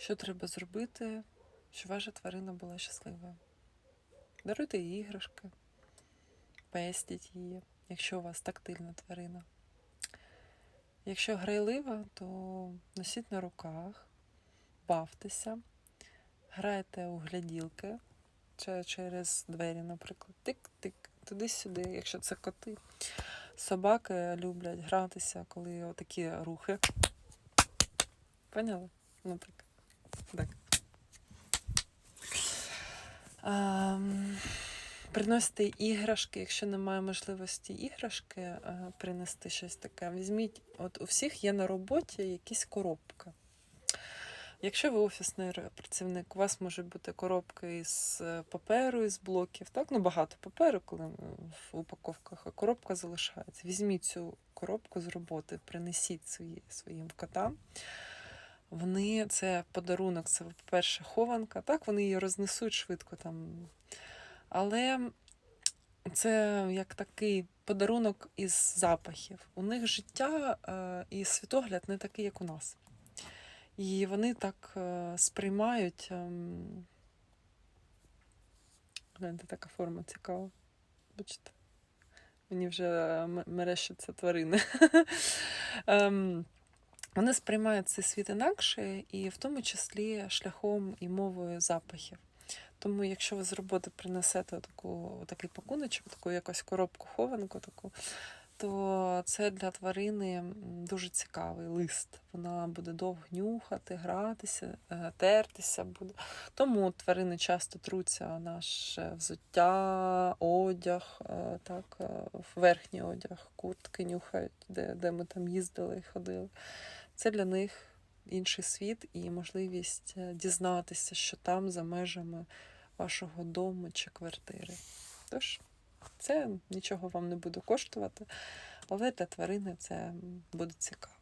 Що треба зробити, щоб ваша тварина була щаслива? Даруйте їй іграшки, пестіть її, якщо у вас тактильна тварина. Якщо грайлива, то носіть на руках, бавтеся, грайте у гляділки через двері, наприклад. Тик-тик, туди-сюди, якщо це коти. Собаки люблять гратися, коли отакі рухи. Поняли? Наприклад. Так. Ам, Приносите іграшки, якщо немає можливості іграшки е, принести щось таке, візьміть, от у всіх є на роботі якісь коробки. Якщо ви офісний працівник, у вас можуть бути коробки із е, паперу, із блоків, так? Ну, багато паперу, коли в упаковках, а коробка залишається. Візьміть цю коробку з роботи, принесіть свої, своїм котам. Вони це подарунок, це, по-перше, хованка. Так, вони її рознесуть швидко там. Але це як такий подарунок із запахів. У них життя е, і світогляд не такий, як у нас. І вони так е, сприймають. ем, Гляньте, така форма цікава. Бачите? Мені вже мерещаться тварини. Вони сприймають цей світ інакше, і в тому числі шляхом і мовою запахів. Тому, якщо ви з роботи принесете таку, такий пакуночок, таку якусь коробку хованку, таку, то це для тварини дуже цікавий лист. Вона буде довго нюхати, гратися, е, тертися буде. Тому тварини часто труться наше взуття, одяг, е, так, е, верхній одяг, куртки нюхають, де, де ми там їздили і ходили. Це для них інший світ і можливість е, дізнатися, що там за межами вашого дому чи квартири. Тож, це нічого вам не буде коштувати, але для тварини це буде цікаво.